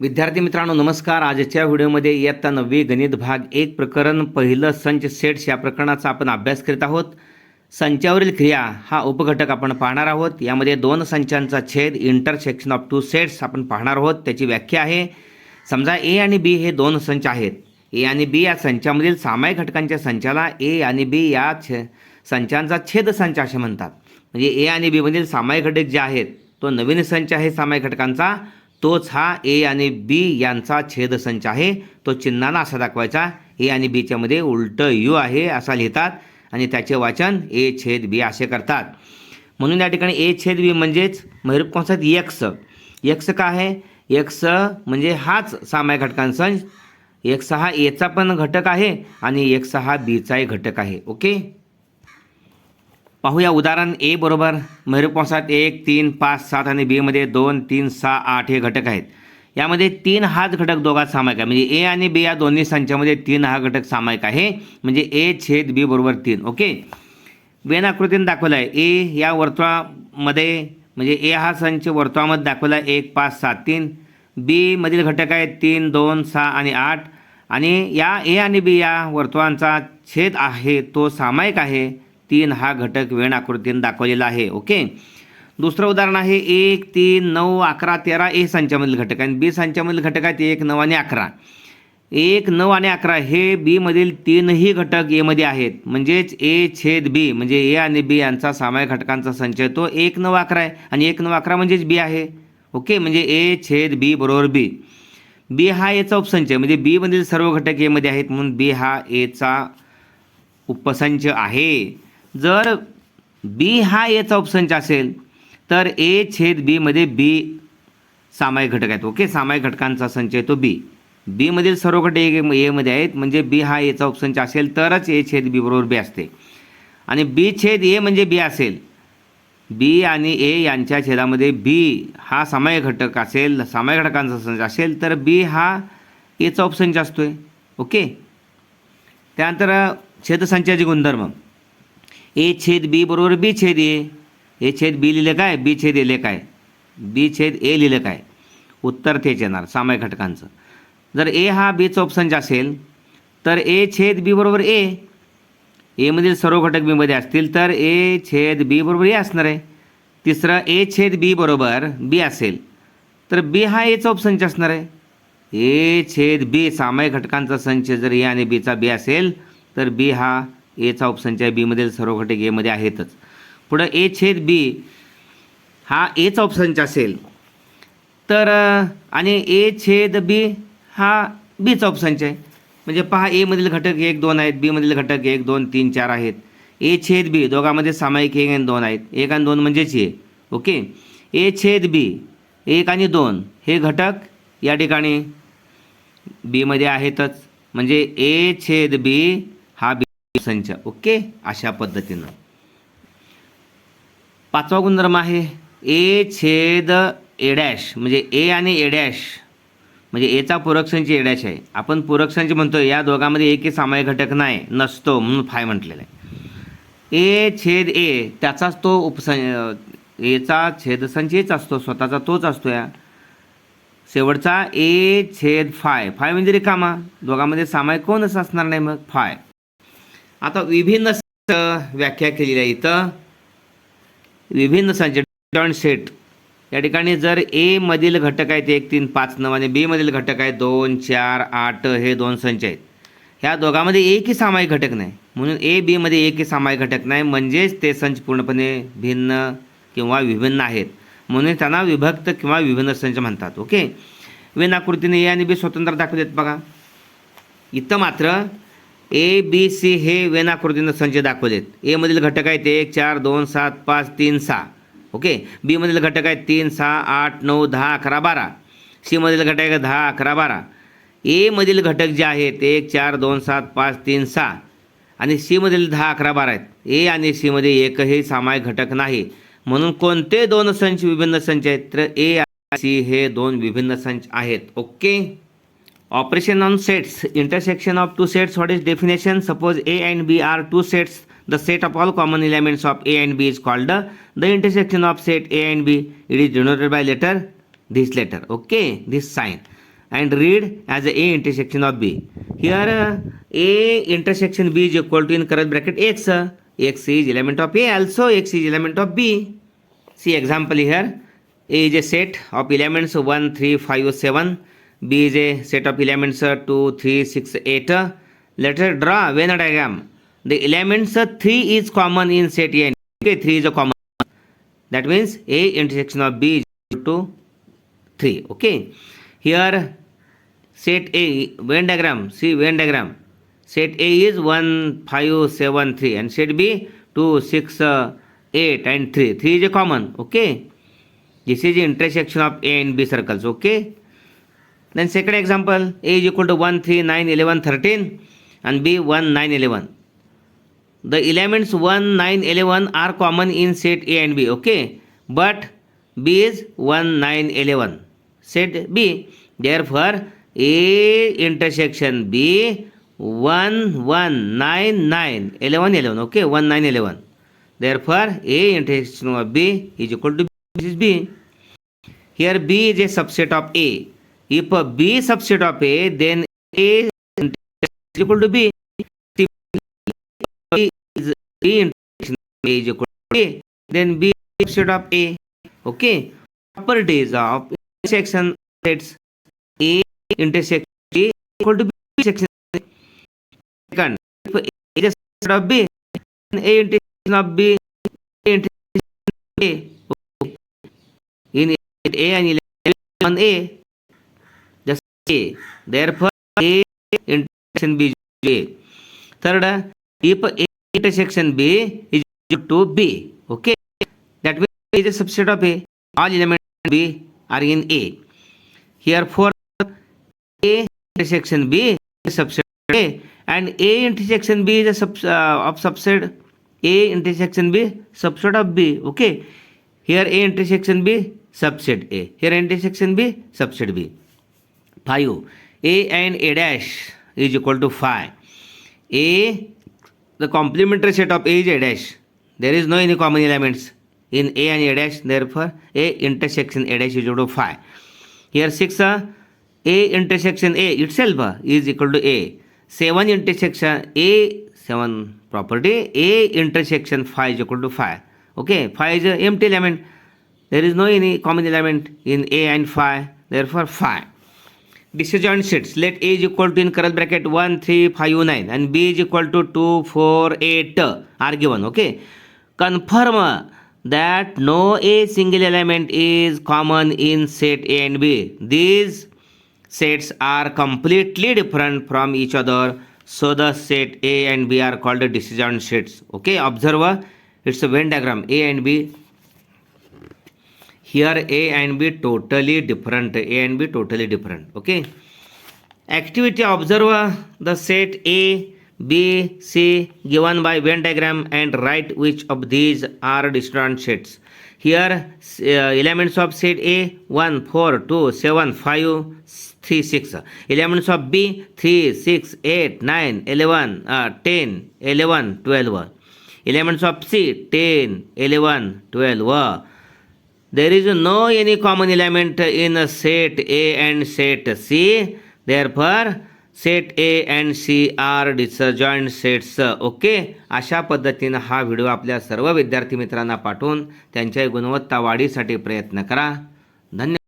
विद्यार्थी मित्रांनो नमस्कार. आजच्या व्हिडिओमध्ये इयत्ता नववी गणित भाग एक प्रकरण पहिलं संच सेट्स या प्रकरणाचा आपण अभ्यास करीत आहोत. संचावरील क्रिया हा उपघटक आपण पाहणार आहोत. यामध्ये दोन संचांचा छेद इंटरसेक्शन ऑफ टू सेट्स आपण पाहणार आहोत. त्याची व्याख्या आहे. समजा ए आणि बी हे दोन संच आहेत. ए आणि बी या संचामधील सामायिक घटकांच्या संचाला ए आणि बी या छे संचांचा छेद संच असे म्हणतात. म्हणजे ए आणि बीमधील सामायिक घटक जे आहेत तो नवीन संच आहे सामायिक घटकांचा. तोच हा ए आणि बी यांचा छेदसंच आहे. तो चिन्हांना असा दाखवायचा ए आणि बीच्या मध्ये उलटं यू आहे असा लिहितात आणि त्याचे वाचन ए छेद बी असे करतात. म्हणून या ठिकाणी ए छेद बी म्हणजेच महिरूप कंसात यक्स यक्स का आहे? यक्स म्हणजे हाच सामायिक घटकांसंच. एक्स हा एचा पण घटक आहे आणि एक्स हा बीचाही घटक आहे. ओके? पाहूया उदाहरण ए बरोबर. महिरूप एक तीन पाच सात आणि बीमध्ये दोन तीन सहा आठ हे घटक आहेत. यामध्ये तीन हाच घटक दोघात सामायिक आहे. म्हणजे ए आणि बी या दोन्ही संचामध्ये तीन हा घटक सामायिक आहे. म्हणजे ए छेद बी बरोबर तीन. ओके? वेन आकृतीने दाखवलं आहे ए या वर्तुळामध्ये म्हणजे ए हा संच वर्तुळामध्ये दाखवला आहे एक पाच सात तीन. बीमधील घटक आहेत तीन दोन सहा आणि आठ. आणि या ए आणि बी या वर्तुळांचा छेद आहे तो सामायिक आहे. तीन हा घटक वेण आकृतीने दाखवलेला आहे ओके? दुसरं उदाहरण आहे एक तीन नऊ अकरा तेरा ए संचामधील घटक आणि बी संचामधील घटक आहेत एक नऊ आणि अकरा. एक नऊ आणि अकरा हे बीमधील तीनही घटक एमध्ये आहेत. म्हणजेच ए छेद बी म्हणजे ए आणि बी यांचा सामायिक घटकांचा संच तो एक नऊ अकरा आहे. आणि एक नऊ अकरा म्हणजेच बी आहे. ओके? म्हणजे ए छेद बी बरोबर बी. बी हा एचा उपसंच आहे म्हणजे बीमधील सर्व घटक एमध्ये आहेत म्हणून बी हा एचा उपसंच आहे. जर बी हा एचा उपसंच असेल तर ए छेद बीमध्ये बी सामायिक घटक आहेत. ओके सामायिक घटकांचा संच आहे तो बी बीमधील सर्व घटक ए एमध्ये आहेत. म्हणजे बी हा एचा उपसंच असेल तरच ए छेद बी बरोबर बी असते. आणि बी छेद ए म्हणजे बी असेल बी आणि ए यांच्या छेदामध्ये बी हा सामायिक घटक असेल सामायिक घटकांचा संच असेल तर बी हा एचा उपसंच असतो आहे ओके त्यानंतर छेदसंचाचे गुणधर्म. ए छेद बी बरोबर बी छेद ए. ए छेद बी लिहिलं काय? बी छेद एले काय? बी छेद ए लिहिलं काय? उत्तर तेच येणार सामायिक घटकांचं. जर ए हा बीचा उपसंच असेल तर ए छेद बी बरोबर ए. एमधील सर्व घटक बीमध्ये असतील तर ए छेद बी बरोबर ए असणार आहे. तिसरं ए छेद बी बरोबर बी असेल तर बी हा एचा उपसंच असणार आहे. ए छेद बी सामायिक घटकांचा संच जर ए आणि बीचा बी असेल तर बी हा एचा उपसंच आहे बीमधील सर्व घटक एमध्ये आहेतच. पुढं ए छेद बी हा एचा उपसंच असेल. तर आणि ए छेद बी हा बीचा उपसंच आहे म्हणजे पहा एमधील घटक एक दोन आहेत. बीमधील घटक एक दोन तीन चार आहेत. ए छेद बी दोघांमध्ये सामायिक एक आणि दोन आहेत. एक आणि दोन म्हणजेच ए. ओके? ए छेद बी एक आणि दोन हे घटक या ठिकाणी बीमध्ये आहेतच. म्हणजे ए छेद बी हा बी संच. ओके? अशा पद्धतीनं. पाचवा गुणधर्म आहे ए छेद ए डॅश. म्हणजे ए आणि ए डॅश. म्हणजे एचा पूरक संच ए डॅश आहे. आपण पूरक संच म्हणतो या दोघांमध्ये एकही सामायिक घटक नाही नसतो म्हणून फाय म्हटलेला आहे. ए छेद ए त्याचाच तो उपसं एचा छेदसंच एच असतो स्वतःचा तोच असतो या. शेवटचा ए छेद फाय. फाय म्हणजे रिकामा. दोघांमध्ये सामायिक कोणच असणार नाही मग? फाय. आता विभिन्न व्याख्या केलेली आहे इथं विभिन्न संच डिफरंट सेट. या ठिकाणी जर ए मधील घटक आहेत एक तीन पाच नऊ आणि बी मधील घटक आहेत दोन चार आठ हे दोन संच आहेत. ह्या दोघांमध्ये एकही सामायिक घटक नाही. म्हणून ए बीमध्ये एकही सामायिक घटक नाही म्हणजेच ते संच पूर्णपणे भिन्न किंवा विभिन्न आहेत. म्हणून त्यांना विभक्त किंवा विभिन्न संच म्हणतात ओके? विनाकृतीने ए आणि बी स्वतंत्र दाखवलेत बघा. इथं मात्र ए बी सी हे वेनाकृतीनं संच दाखवलेत. एमधील घटक आहेत एक चार दोन सात पाच तीन सहा. ओके बीमधील घटक आहेत तीन सहा आठ नऊ दहा अकरा बारा. सीमधील घटक आहेत दहा अकरा बारा. एमधील घटक जे आहेत एक चार दोन सात पाच तीन सहा. आणि सीमधील दहा अकरा बारा आहेत. ए आणि सीमध्ये एकही सामायिक घटक नाही. म्हणून कोणते दोन संच विभिन्न संच आहेत? तर ए सी हे दोन विभिन्न संच आहेत. Okay Operation on sets, intersection of two sets, what is definition? Suppose A and B are two sets, the set of all common elements of A and B is called the, the intersection of set A and B. It is denoted by letter, this letter, okay, this sign. And read as A intersection of B. Here uh, A intersection B is equal to in current bracket X. Uh, X is element of A, also X is element of B. See example here. A is a set of elements 1, 3, 5, 7. B is a set of elements uh, 2, 3, 6, 8. uh. Let us draw Venn diagram. The elements uh, 3 is common in set A. Okay, 3 is a common. That means A intersection of B is equal to 3. Okay. Here set A Venn diagram. See Venn diagram. Set A is 1, 5, 7, 3 and set B 2, 6, uh, 8 and 3. 3 is a common. Okay. This is intersection of A and B circles. Okay. Then second example A is equal to 1, 3, 9, 11, 13 and B 1, 9, 11. The elements 1, 9, 11 are common in set A and B. Okay. But B is 1, 9, 11. Set B. Therefore, A intersection B 1, 1, 9, 9, 11, 11. Okay. 1, 9, 11. Therefore, A intersection of B is equal to B. Is B. Here B is a subset of A. If a B subset of A, then A is equal to B. If B is B intersection A is equal to A, then B is subset of A. Okay. Properties of intersection sets A intersection A equal to B intersection. Second, if A is a subset of B, then A intersection of B A intersection of A. Okay. In A and element A, A. Therefore, A intersection B is A. Third, if A intersection B is equal to B, okay, that means A is a subset of A. All elements B are in A. Here, fourth, A intersection B is a subset of A, and A intersection B is a sub, uh, of subset A intersection B subset of B. Okay, here A intersection B subset A. Here intersection B subset B. 5. A and A dash is equal to 5. A, the complementary set of A is A dash. There is no any common elements in A and A dash. Therefore, A intersection A dash is equal to 5. Here 6. uh, A intersection A itself uh, is equal to A. 7 intersection A, 7 property, A intersection 5 is equal to 5. Okay, 5 is a empty element. There is no any common element in A and 5. Therefore, 5. Disjoint sets let a is equal to in curly bracket 1 3 5 9 and b is equal to 2 4 8 are given okay? Confirm that no a single element is common in set a and b. These sets are completely different from each other. So the set a and b are called disjoint sets okay? Observe it's a venn diagram. A and b here a and b totally different. A and b totally different. Okay? Activity observe the set a b c given by venn diagram and write which of these are disjoint sets. Here uh, elements of set a 1 4 2 7 5 3 6 elements of b 3 6 8 9 11 uh, 10 11 12 elements of c 10 11 12 there there is no any common element set A and set C there Therefore, set A and C are disjoint sets okay अशा पद्धतीनं हा video आपल्या सर्व विद्यार्थी मित्रांना पाठवून त्यांच्या गुणवत्ता वाढीसाठी प्रयत्न करा धन्यवाद